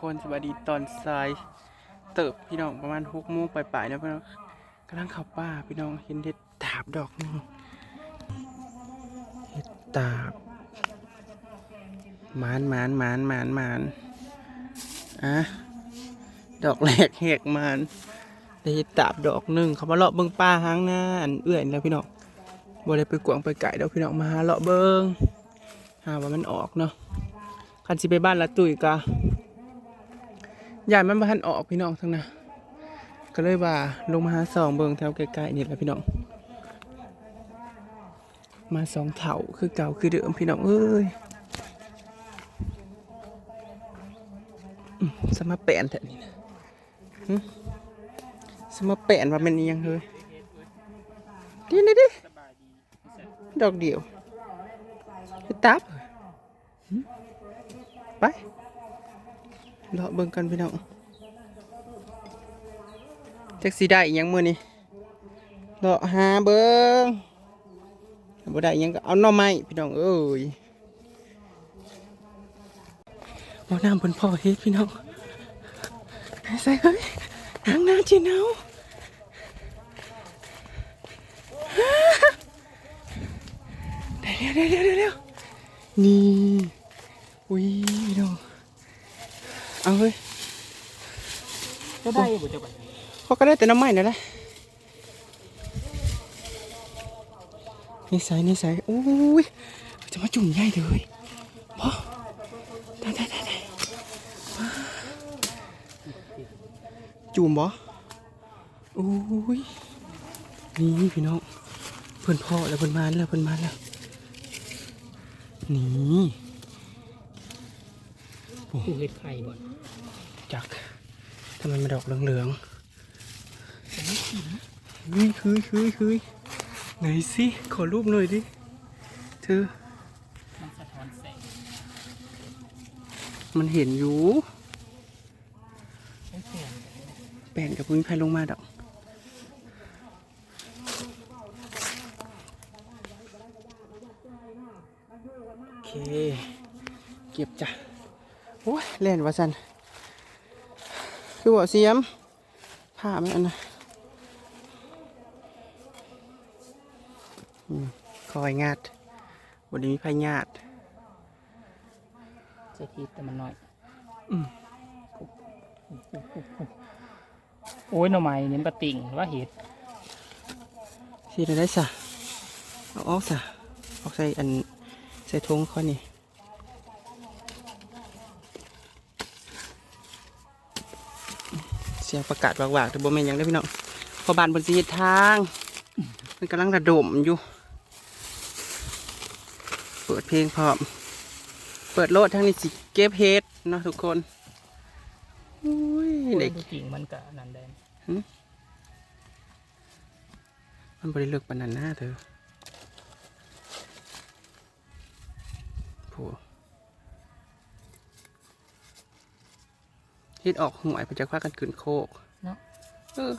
คนสวัสดีตอนสายเติบพี่น้องประมาณหกโมงปลายๆนะพี่น้องกำลังข้าป่าพี่น้องเห็นเห็ดตาบดอกหนึงเห็ดตาบมานมานมานมานมานอะดอกแรกแหกมานได้เห็ดตาบดอกหนึ่งเขามาเลาะเบิ่งป่าหางหน้าอันเอื่อยแล้วพี่น้องบ่ได้ไปกวางไปไก่เดี๋ยวพี่น้องมาเลาะเบิ่งหาว่ามันออกเนาะคันสิไปบ้านละตุยกะ ยานมันบ่ทันออกพี่น้องทั้งนั้นก็เลยว่าลงมาหาสองเบิงแถวใกล้ๆนี่แหละพี่น้อง มาสองเถาคือเก่าคือเดิมพี่น้องเอ้ยอืมสมาแปนแท้นี่นะสมาแปนว่ามันยังเฮ้ยดินี่ดิดอกเดียวตับไป เลาะเบิ่งกันพี่น้องแท็กซี่ได้อีหยังมือนี้เลาะหาเบิ่งบ่ได้อีหยังก็เอาหน่อไม้พี่น้องเอ้ยบ่น้ำเพิ่นพ่อเฮ็ดพี่น้องใส่เฮ้ยหางหน้าจีเนาเดี๋ยวเดี๋ยวเดี๋ยวเดี๋ยวเดี๋ยวนี่อุ้ยดอก เอาเฮ้ยก็ได้บ่จะไปเขาก็ได้แต่น้ำใหม่นั่นแหละนิสัยนิสัยโอ้ยจะมาจุ่มใหญ่เลยพอได้ได้ได้ได้จุ่มบ่โอ้ยนี่พี่น้องเพิ่นพ่อแล้วเพิ่นมาแล้วเพิ่นมาแล้วนี่ คือเฮ็ดไข่บ่จักทำไมมันดอกเหลืองๆนี่คือคือคือไหนสิขอรูปหน่อยดิเธอมันสะท้อนแสงมันเห็นอยู่ไม่แสงแป่นกับพื้นไฟลงมาดอกโอเค เก็บจ้ะโอ้ยเล่นวะสันคือบ่เสียมผ้ามันอันนะอืมคอยงาดวันนี้มีไฟงาดจะคิดแต่มันน้อยอืมโอ้ยหน่อไม้เน้นปลาติ่งหรือว่าเห็ดที่ได้สะเอาออกสะออกใส่อันใส่ทงข้อนี่ เสียงประกาศวากๆแต่บ่แม่นหยังได้อพี่น้องเพอบานบนสีเฮ็ดทาง มันกำลังระดมอยู่ เปิดเพลงพร้อม เปิดโลดทั้งนี้สิเก็บเฮ็ดเนาะทุกคนอุ้ยโอ้ยเด็กปลาติ่งมันกะนั่นแดงมันบริเลือกปานนันหน้าเธอโผเฮ็ดออกหวยไปจากพากันขึ้นโคกเนาะ เออ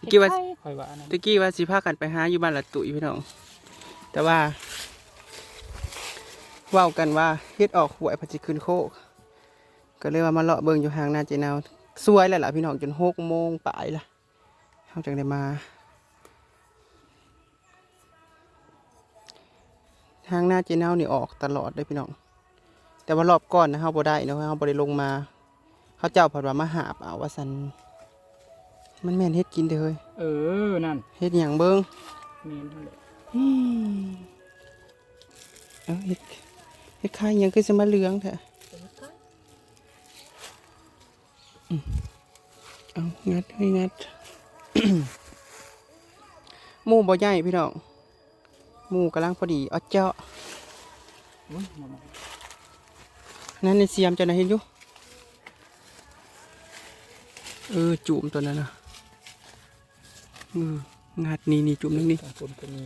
ตะกี้ว่าเฮ็ดไข่ข่อยว่าอันนั้นตะกี้ว่าสิพากันไปหาอยู่บ้านละตุยพี่น้อง แต่ว่าเว้ากันว่าเฮ็ดออกหวยพอสิขึ้นโคก ก็เลยว่ามาเลาะเบิ่งอยู่ห่างหน้าเจนาวสวยแล้วล่ะพี่น้องจนหกโมงปลายละเขาจังได้มาทางหน้าเจนาวนี่ออกตลอดเลยพี่น้อง แต่ว่ารอบก่อนนะเขาบ่ได้เนาะเขาบ่ได้ลงมาเขาเจ้าผัดว่ามาหาบเอาว่าสันมันแม่นเฮ็ดกินเด้อเฮ้ยเออ นั่นเฮ็ดหยังเบิ่งเมียนนั่นแหละอืมเอาเฮ็ดเฮ็ดคายหยังคือสิมาเหลืองแท้อืมเอางัดให้งัด หมูบ่ใหญ่พี่น้องหมูกำลังพอดีเอาเจาะโอ้ยห น่อไม้นั่นในเสียมจะน่ะเห็นอยู่เออจุ่มตัวนั้นน่ะเอองัดนี่นี่จุ่มนึงนี่กางคนก็มี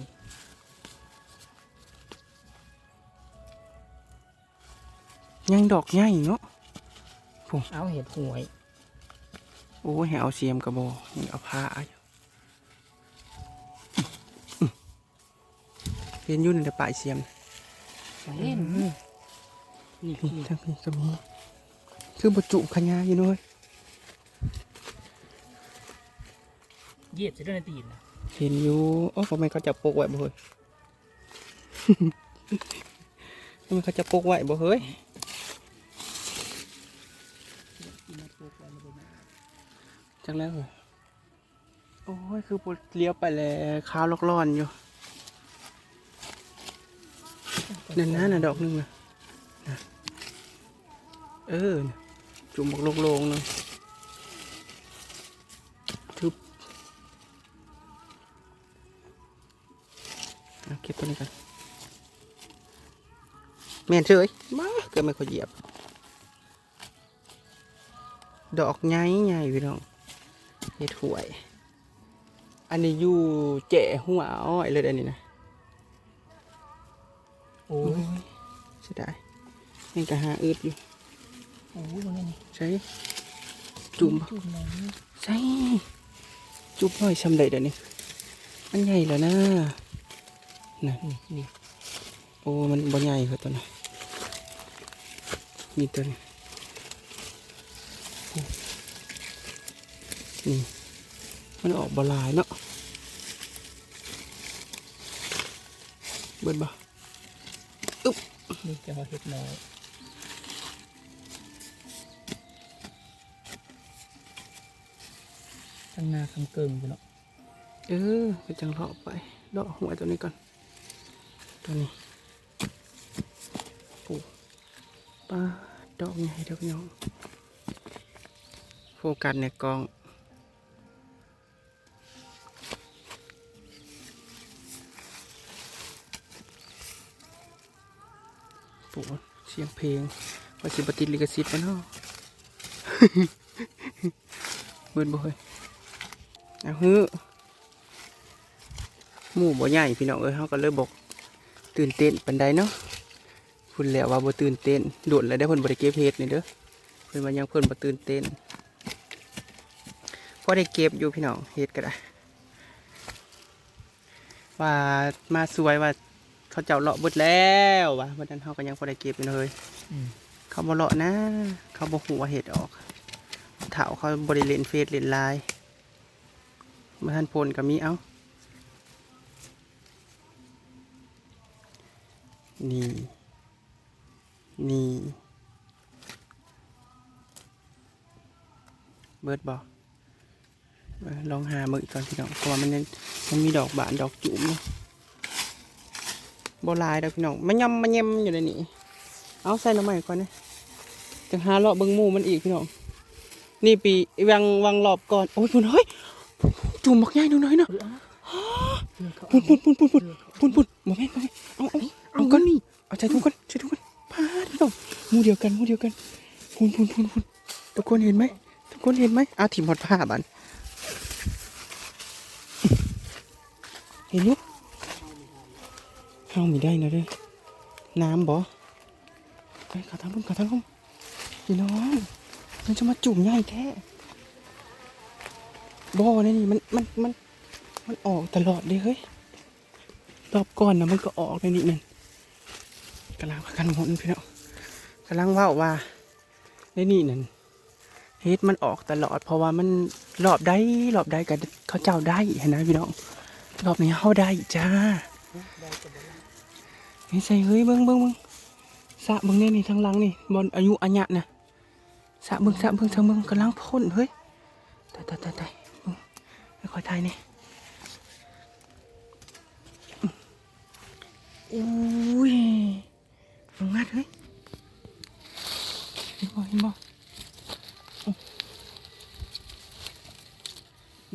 ยังดอกใหญ่เนาะเอาเห็ดหวย โอ้ยให้เอาเสียมกระบอกยังเอาผ้าอยู่เห็นอยู่ในแต่ปลายเสียมเห็น นี่นี่นี่ทางนี้ก็มีคือบจุขยาอยู่เน้อยเหยียดจะได้วยนตีนนะเห็นอยู่โอ้ทำไมเขาจะปกไว้บ่เฮ้ยทำไมเขาจะปกไว้บ่เฮ้ยจังแล้วเหรอโอ้ย คือปเลี้ยวไปแล้วขาวลอกร้อนอยู่นั่นนะน่ะดอกหนึงนะ เออน่ะจุ่มบอกโลงๆเลยทึบเอาเก็บตัวนี้กันแม่นเฉยมาเกิดไม่ค่อยเหยียบ ดอกใหญ่ใหญ่พี่น้องเห็ดหวย อันนี้อยู่แจ่หัวอ้อยเลยอันนี้นะ โอ้ยเสียดาย ยังกะหาอึดอยู่โอ้ยมันนี่ใช่จุ่มบ่จุ่มไหนใช่จุ่มหน่อยชำเร็จเดี๋ยวนี้อันใหญ่แล้วนะน่ะนี่นี่โอ้มันบ่ใหญ่คือตัวนี้มีตัวนี้โอ้นี่มันออกบหลายเนาะเบิดบ่นี่จะมาเห็ดน้อย ตั้งหน้าคำเกิงไปเนาะเออไปจังเลาะไปเลาะหัวตัวนี้ก่อน ตัวนี้โอ้ปลาดอกใหญ่ดอกยองโฟกัสในกองโอ้เสียงเพลงว่าสิบติลิขสิทธิ์มันเนาะเบิดบ่เฮ้ย เอาฮือหมู่บ่ใหญ่พี่น้องเอ้ยเฮาก็เลยบอกตื่นเต้นปานใดเนาะพุ่นแล้วว่าบ่ตื่นเต้นโดดแล้วได้เพิ่นบ่ได้เก็บเฮ็ดนี่เด้อเพิ่นว่ายังเพิ่นบ่ตื่นเต้นพอได้เก็บอยู่พี่น้องเฮ็ดก็ได้ว่ามาสวยว่าเขาเจ้าเลาะเบิดแล้วว่าวันนั้นเฮาก็ยังพอได้เก็บอยู่เลยอืมเขาบ่เลาะนะ เขาบ่ฮู้ว่าเฮ็ดออกเฒ่าเขาบ่ได้เล่นเฟซเล่นไล น์บ่ทันพลก็มีเอ้านี่ นี่ เบิดบอกลองหามืออีกก่อนพี่น้องเพราะว่ามันมันมีดอกบานดอกจุ๋มเนาะบลายดอกพี่น้องมันยำมันเยมอยู่ในนี้เอาใส่หน้ำใหม่ก่อนนะจังหาเลาะเบิ้งมูมันอีกพี่น้องนี่ปีวังวังรอบก่อนโอ้ยพุ่นเฮ้ย จุ่มบักใหญ่หน่อยๆเนาะเออเอาเออเขาปุ่นปุ่นปุ่นปุ่นปุ่นปุ่นปุ่นบ่แม่นบ่แม่นเอาเอาเอาก่อนนี่เอาใจทุกคนใจทุกคนพาดพี่น้องหมูเดียวกันหมูเดียวกันปุ่นปุ่นปุ่นปุ่นทุกคนเห็นไหมทุกคนเห็นไหมเอาถิ่มหอดผ้าบันเห็นอยุกเข้ามีได้นะเด้อน้ำบ่ไปขาทางพุ่นขาทางพุ่นพี่น้องมันจะมาจุ่มใหญ่แท้ บ่เนี่ยนี่มันมันมันมันออกตลอดเลยเฮ้ยรอบก่อนนะมันก็ออกในนี้นั่นกำลังกันหมุนพี่น้องกำลังว่าว่าในนี่นั่นเฮ็ดมันออกตลอด เพราะว่ามันรอบได้รอบได้กับเขาเจ้าได้เห็นนะพี่น้องรอบนี้เข้าได้จ้านี่ใส่เฮ้ยเบิ้งเบิ้งเบิ้งสะเบิ้งนี่นี่ทางหลังนี่บนอายุอัญญะนะสะเบิ้งสะเบิ้งสะเบิ้งกำลังพ่นเฮ้ยตายตายตาย ตายเบิ้งค่ายนี่อุ้ยลงมาเฮ้ยเห็นบ่เห็นบ่อุ๊ย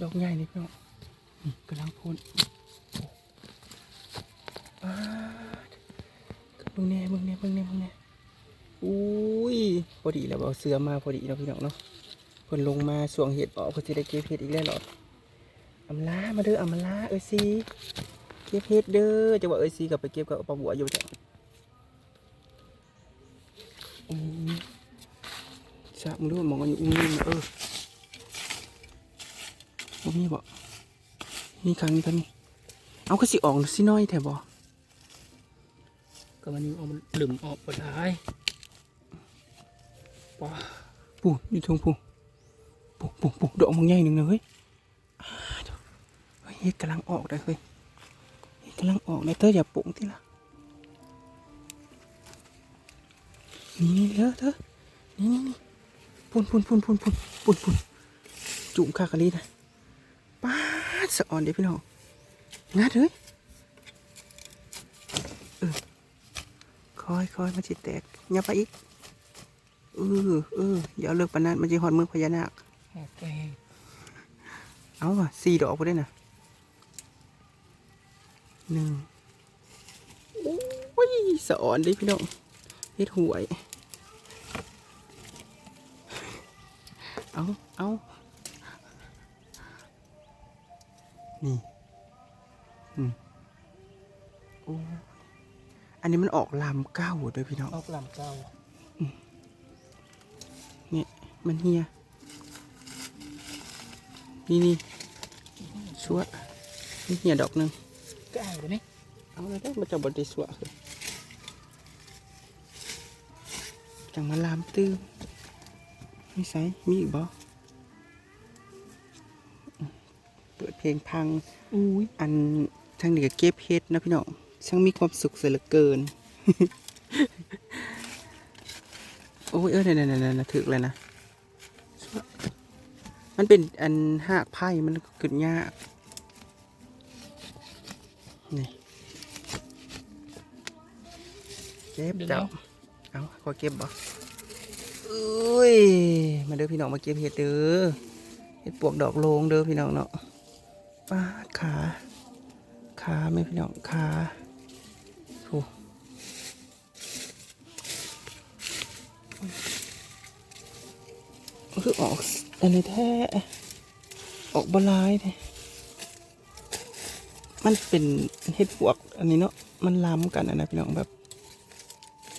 ดอกใหญ่เลยพี่น้องนี่กำลังพ่นโอ้าดบิ่งแน่เบิ่งแน่เบิ่งแน่เบิ่งแน่อุ้ย พอดีแล้วเอาเสือมาพอดีแล้วพี่น้องเนาะเพิ่นลงมาสวงเห็ดออกก็สิได้เก็บเห็ดอีกแล้วเหรอ อำลามาเด้ออำลาเอ้ยสิเก็บเฮ็ดเด้อจะว่าเอ้ยซีกับไปเก็บกับปลาบัวอยู่จ้ะอืมสะมึงรู้ว่ามองกันอยู่อุ้งนี่นะเออบ่มีบ่นี่ครั้งนี้กันนี่เอาก็สิออกสิน้อยแถบ่ก็มันยังเอามันหลึมออกไปได้ว้าปู่อยู่ทงปู่ปู่ปู่ปู่ดอกมังใหญ่หนึ่งเลย เฮ้ยอ้าเดี๋ยวเฮ้ยเฮ็ดกำลังออกได้เฮ้ยเฮ็ดกำลังออกได้เธออย่าปุ่งที่ละนี่นี่เด้อเธอนี่นี่นี่ปุ่นปุ่นปุ่นปุ่นปุ่นปุ่นปุ่นจุ่มข้ากะลีนะป้าดสะอ่อนเดี๋ยวพี่น้องงัดเลยเออคอยคอยมันจิแตกอย่าไปอีกเออเอออย่าเอาเลิกปานนั้นมันจะหอดเมืองพญานาคแหกไปเอาว่ะสี่ดอกไปได้น่ะ หนึ่งโอ้ยสะอ่อนเดิพี่น้องเฮ็ดหวย เอาเอานี่ อืมโอ้อันนี้มันออกลำเก้าเด้วยพี่น้อง ออกลำเก้าเนี่ยมันเฮีย นี่นี่ชัวนี่เฮียดอกหนึ่ง เก้าเลยนี่เอาเลยได้อมันจะบไดสวคือจังมาลามตื้มนี่ใส่มีอีกบ่เปิดเพลงพังอุ้ยอันทางเหนือเก็บเฮ็ดนะพี่น้องช่างมีความสุขเสียเหลือเกิน โอ้ยเออเนี่ยเนี่ยเนี่ยเนี่ยถึกเลยนะ มันเป็นอันหากไพ่มันขึ้นยาก นี่เก็บเจ้าเอาขอเก็บบ่อุ้ยมาเด้อพี่น้องมาเก็บเห็ดเด้อเห็ดปวกดอกโลงเด้อพี่น้องเนาะป้าดขาขาไหม่พี่น้องขาโอ้มันคือออกอันนี้แท้ออกบหลายแท้ มันเป็นเห็ดปวก อันนี้เนาะมันล้ำกันอะนะพี่น้องแบบ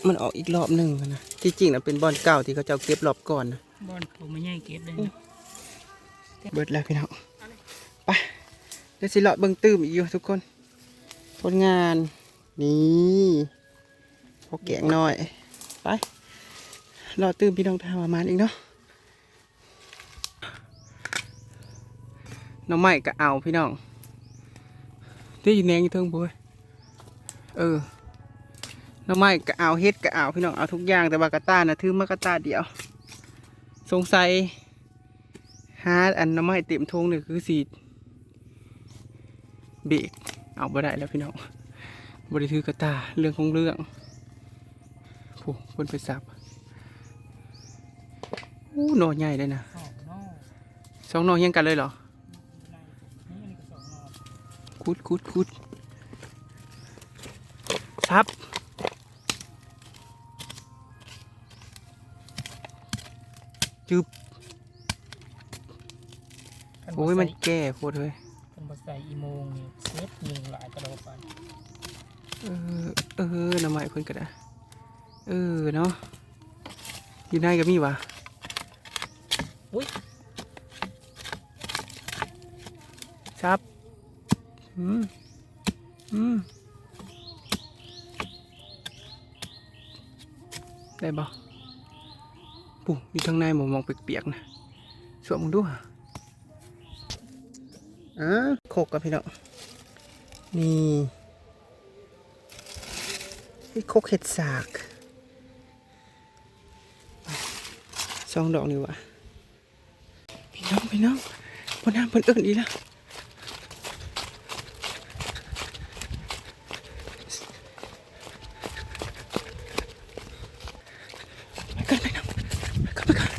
มันออกอีกรอบหนึ่งอะนะที่จริงนะเป็นบอนเก่าที่เขาเจ้าเก็บรอบก่อนนะบอนผมไม่ใหญ่เก็บเลยนะเบิดแล้วพี่น้องไปเดี๋ยวสิเลาะเบิ่งตื้มอีกอยู่ทุกคนผลงานนี่พอแกงหน่อยไปเลาะตื้มพี่น้องทำประมาณอีกเนาะน้องใหม่ก็เอาพี่น้อง ได้ยินแนงอยู่เทิงบุ้ยเออน้องใหม่ก็เอาเฮ็ดก็เอาพี่น้องเอาทุกอย่างแต่ว่ากระต้านะถือมากระต้าเดียว สงสัยหาอันน้ำไม้เต็มทงเนี่ยคือสีเบรกเอาบ่ได้แล้วพี่น้องบริถือกระตาเรื่องของเรื่องผู้คนไปสับอู้หนอใหญ่เลยนะออกนอกสองหนอเฮียงกันเลยเหรอ คุดคุดคุดซับจึบโอ้ยมันแก่โคตรเลยเป็นบอใส่อีโมงนี่เซฟหนึ่งหลายกระโดดไปเออเออน้ำใหม่เพิ่นก็ได้เออเนาะอยู่ในก็มีวะอุ้ย ครับ อืมอืมได้บ่ปุ๊อยู่ทางในหมองมองเปียกๆนะสวมมึงดูฮะอะโคกกับพี่เนาะนี่นี่โคกเห็ดสากสองดอกนี่วะพี่น้องพี่น้องพน้ำพนเอิ้นอีแล้วไปกันไปน้องไปกันไปกัน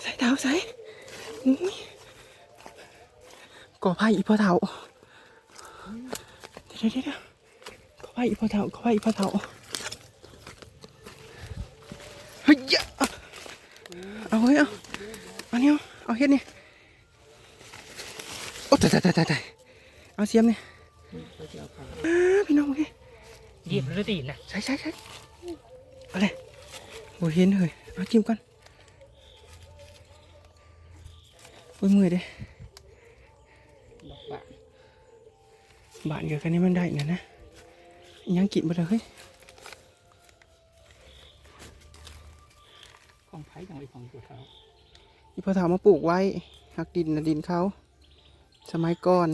ใส่เท้าใส่อุ้ยก่ อไผ่อีพ่อเท้าเดี๋ยวเดี๋ยวเดี๋ยวก่อไผ่อีพ่อเท้าก่อไผ่อีพ่อเท้าเฮ้ยยะเอาเฮ้ยเอาเอาเนี่ยเอาเฮ็ดนี่โอ้ตายตายตายตายตายเอาเสียมนี่อ้าพี่น้องโอเคเหยียบเลยตีนนะใช่ใช่ใช่เอาเลยโอ้ยเห็นเลยเอาจิ้มก่อนโอ้ยมือเด้ดานกับคันนี้มันได้นะนะยังกินบ่ดเลยของไผ่ยังไอของตัวเขาอีพอถามาปลูกไว้หักดินนะดินเขา สมัยก่อน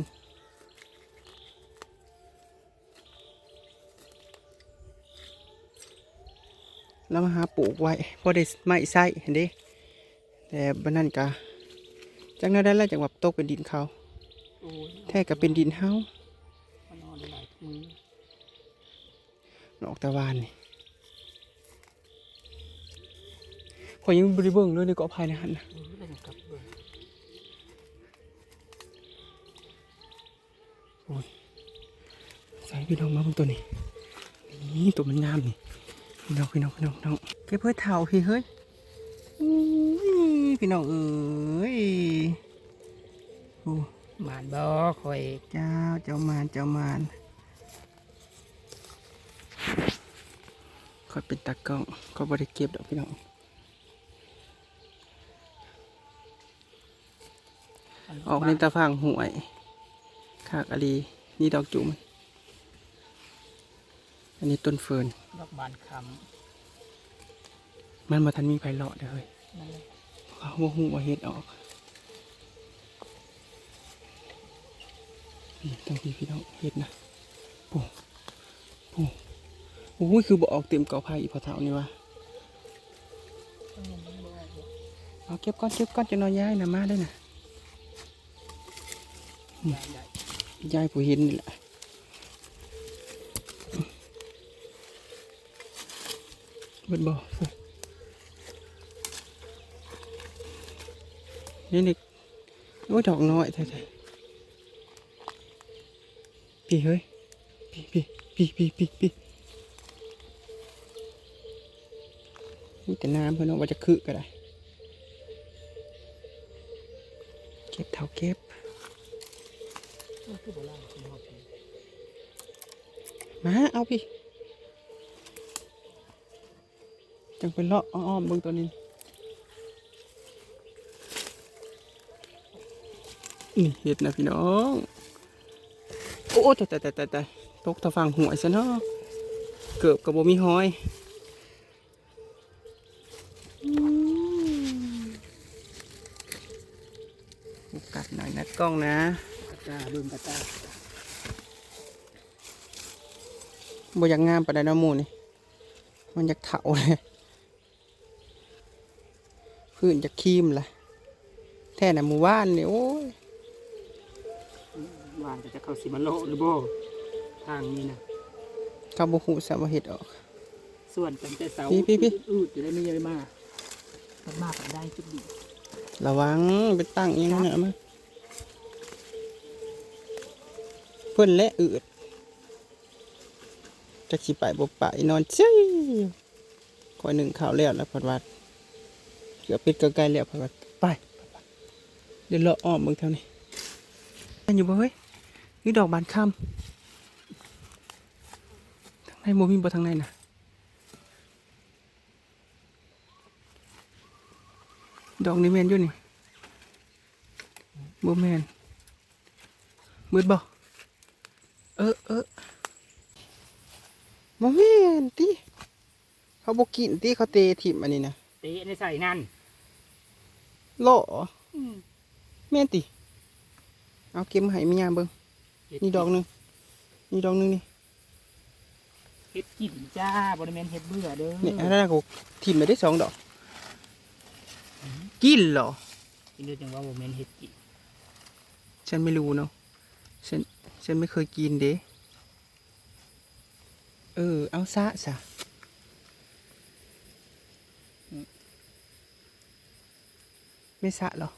แล้วมาหาปลูกไว้พอได้ไม้ไส่เห็นดิแต่บันนั่นกะจากนั้นได้แล้วจากแบบตกเป็นดินเขาแท้กับเป็นดินเฮา อกตะวันนี่ขอยยังบริเบิงเลยในเกาะภายในหันนะเออได้ยังกลับเบิ่งใส่พี่น้องมาเบิ่งตัวนี้นี่ตัวมันงามนี่พี่น้องพี่น้องพี่น้องน้องเก็บเพื่อเท่าพี่เฮ้ยอุ้ยพี่น้องเอ้ยโอ้มานบ่คอยเจ้าเจ้ามารเจ้ามาร คอยเป็นตากล้องก็บริเก็บดอกพี่น้องออกในตาฟางหวยคากอะลีนี่ดอกจุ่มอันนี้ต้นเฟิร์นดอกบานคมันมาทันมีไผเลาะเด้อเฮ้ยำนั่นเลยเขาว่าหูว่าเฮ็ดออกพี่ต้องพี่พี่น้องเฮ็ดนะปูปูโอ้ยคือบ่ออกเต็มเกาไผ่อีพอเท่านี่วะเอาเก็บก้อนเก็บก้อนจะนอนย้ายนะมาได้นะใหญ่ใหญ่ยายผู้เห็นนี่แหละเบิดบ่นี่นี่โอ้ยดอกน้อยแท้ๆพี่เฮ้ยพี่พี่พี่พี่พี่พี่ นี่แต่น้ำเพื่อนเอาว่าจะคือก็ได้ เก็บเท่าเก็บมาเอาพี่ จังเป็นเลาะอ้อมเบิ่งตัวนี้นี่เห็ดนะพี่น้อง โอ้แต่แต่แต่แต่แต่ตกตะฟังหวยซะเนาะเกือบกับบ่มีหอย กัดหน่อยนะกล้องนะกระตาเบิ่งกระตาบ่อยากงามปานใดเนาะหมูนี่ มันอยากเถาเลยพื้นจะครีมล่ะแท่น่ะหมู่บ้านนี่โอ้ยหวานก็จะเข้าสิมาโลหรือบ่ทางนี้นะเขาบ่ฮู้ซะว่าเฮ็ดออก ส่วนกันแต่เสาพี่พี่พี่อืดจะได้ไม่เยอะมากมันมากกันได้จุดดี ระวังไปตั้งอยังนั้นน่ะมาเพิ่นและอืดจักสิไปบ่ไปนอนเฉยคอยหนึ่งข้าวแล้วแล้วเพิ่นว่าเกือบปิดก็ใกล้แล้วเพิ่นว่าไปไปไปเดี๋ยวเลาะอ้อมเบิ่งแถวนี้อันอยู่บ่เฮ้ยนี่ดอกบานค่ำทางในบ่มีบ่ทางในน่ะ อกนี่แม่นอยู่นี่บ่แม่นมืดบ่เออเออบ่แม่นติเขาบ่กินติเขาเตะถิ่มอันนี้นะเตะในใส่นั่นโลแม่นติเอาเก็บมาให้มียามเบิ่งนี่ดอกหนึงนี่ดอกหนึงนี่เฮ็ดกินจ้าบริเวณเฮ็ดเบื่อเด้อนี่อันนั้นก็ถิ่มไปได้สองดอก กินเหรอกินด้วยจังว่าโมเมนเฮ็ดกินฉันไม่รู้เนาะฉันฉันไม่เคยกินเด้เออ เอาซะซะไม่สะเหรอ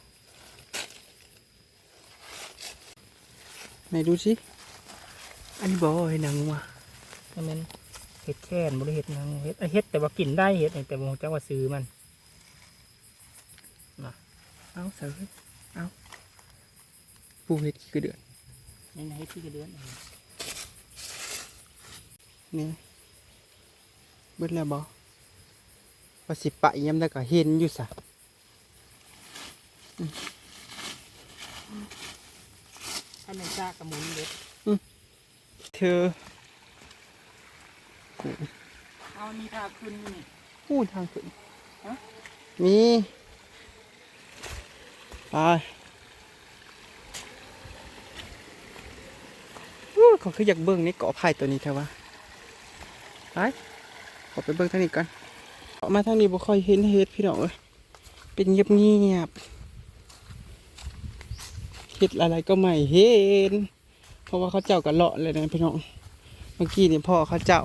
ไหนดูสิ อันนี้บอยนางว่ะโมเมนเฮ็ดแค่นบริเฮ็ดหยังเฮ็ดเอ้ยเฮ็ดแต่ว่ากินได้เฮ็ดแต่บ่รู้จักว่าซื้อมัน เอาเสยเอาปูเห็ดขี้กระเดือนนี่นะเฮ็ดที่กระเดือนเองนี่เบิดแล้วบอว่าสิปะยำได้ก็เห็นอยู่สะถ้าแม่นจ้ากระมุนเด็ดเธอเอามีทาขึ้นนี่พูดทางขึ้นฮะมี ไปอู้เขาคืออยากเบิ่งนี่เกาะไผ่ตัวนี้เถอะวะไปขอไปเบิ่งทางนี้ก่อนมาทางนี้บ่ค่อยเห็นเฮ็ดพี่น้องเอ้ยเป็นเงียบเงียบเฮ็ดอะไรก็ไม่เห็น เพราะว่าเขาเจ้าก็เลาะเลยนะพี่น้อง เมื่อกี้นี่พ่อเขาเจ้า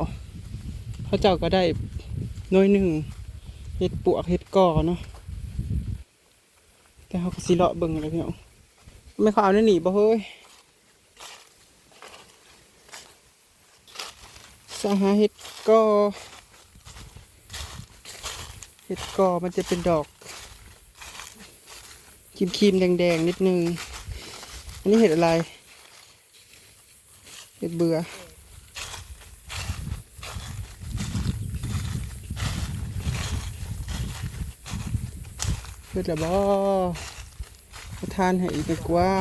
เขาเจ้าก็ได้น้อยหนึ่งเฮ็ดปวกเฮ็ดกอเนาะ แต่เขาก็สิเลาะเบิ่งอะไรพี่น้องไม่เขาเอาเนี่หนีบ่เฮ้ยสาหาเฮ็ดก่อเฮ็ดก่อมันจะเป็นดอกครีมครีมๆแดงๆนิดนึง อันนี้เห็ดอะไร เห็ดเบื่อ เพื่อจะบอมาทานให้อีกดีกว่า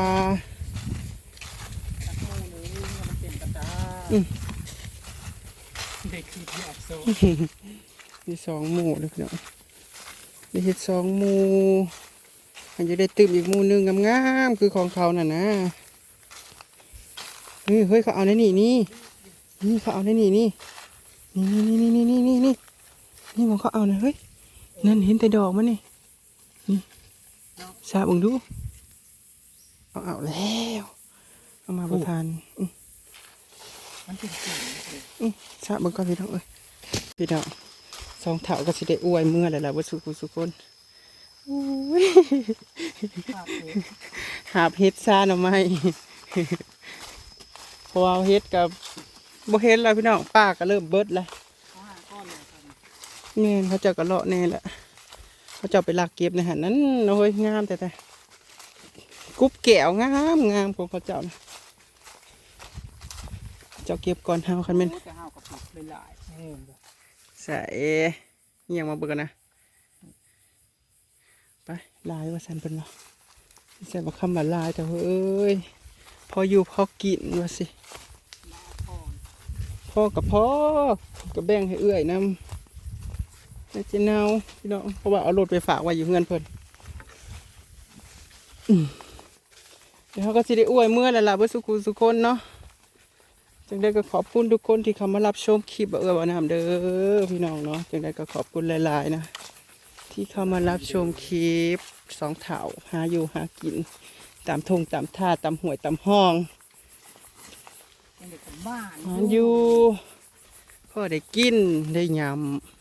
อืมเด็กคือที่อับโซมีสองหมู่เลยพี่น้องมีเห็ดสองหมู่มันจะได้ตื่มอีกหมู่หนึ่งงามๆคือของเขาน่ะนะเฮ้ยเฮ้ยเขาเอาในนี่นี่นี่เขาเอาในนี่นี่นี่นี่นี่นี่นี่นี่นี่มองเขาเอานะเฮ้ยนั่นเห็นแต่ดอกมันนี่นี่ ซาบึงดู เอาเอาแล้วเอามาประทานอืมมันเป็นสีอืมชาเบิ่งก่อนพี่น้องเอ้ยพี่น้องสองเถาก็สิได้อวยเมื่อแล้วล่ะว่าสุขุสุคนโอ้ยภาพเลยหาบเฮ็ดซ่าหน่อไม้เพราะว่าเฮ็ดกับบ่เฮ็ดแล้วพี่น้องป้าก็เริ่มเบิดแล้วห้าก้อนเลยครับแม่นเขาเจ้าก็เลาะแน่แหละ เขาเจ้าไปลักเก็บในหันนั้นโอ้ยงามแต่แต่กุ๊บแก้วงามงามของเขาเจ้านะเจ้าเก็บก่อนเฮาคันแม่นจะห้าวกับปุกหลายๆเออใส่เงียงมาเบิกกันนะไปลายว่าสันเป็นวะใส่มาคำว่าลายแต่เฮ้ยพออยู่พอกินว่าสิก้อนพ่อกับพ่อกับแบ่งให้เอื้อยนำ แล้วจะเนาพี่น้องเพราะว่าเอารถไปฝากไว้อยู่เงินเพิ่นอืมเดี๋ยวเขาก็จะได้อวยเมื่อแล้วล่ะเพื่อสุขุสุคนเนาะจังได้ก็ขอบคุณทุกคนที่เข้ามารับชมคลิปเอื้อวานามเด้อพี่น้องเนาะจังได้ก็ขอบคุณหลาย ๆ นะ ที่เข้ามารับชมคลิปสองเถาหาอยู่หากิน ตามทงตามท่าตามห่วยตามห้องเป็นเด็กกับบ้านหาอยู่พ่อได้กินได้ยำ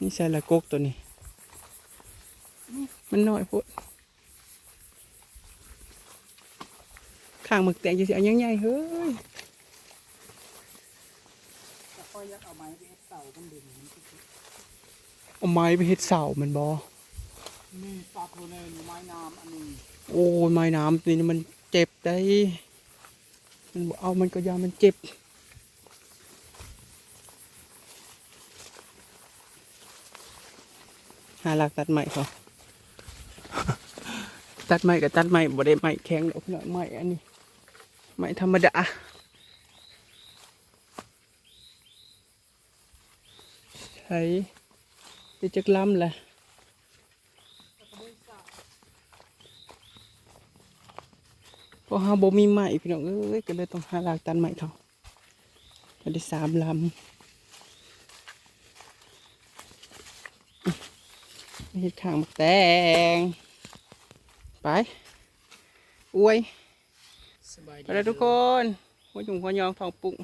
นี่ใส่ละกกตัวนี้ มันน้อยโพดข้างหมึกแตงจะสิเอายังไงเฮ้ยจะค่อยยักเอาไม้ไปเฮ็ดเสามันเด่นมันก็คือเอาไม้ไปเฮ็ดเสามันบอนี่ปลาโพเนนไม้น้ำอันหนึงโอ้ยไม้น้ำนี่มันเจ็บได้ มันบ่เอามันก็ยามันเจ็บ หาหลักตัดใหม่เขาตัดใหม่กับตัดใหม่บ่ได้ใหม่แข็งดอกพี่น้องใหม่อันนี้ใหม่ธรรมดาใช้ไปจักล้ำแหละพราะหาบ่มีใหม่พี่น้องเอ้ยก็เลยต้องหาหลักตัดใหม่เขาก็ได้สามลำ เฮ็ดข้างบักแตง ไป อวยสบายดีไปแล้วทุกคน หัวจุ่มหัวยองทองปุ้ง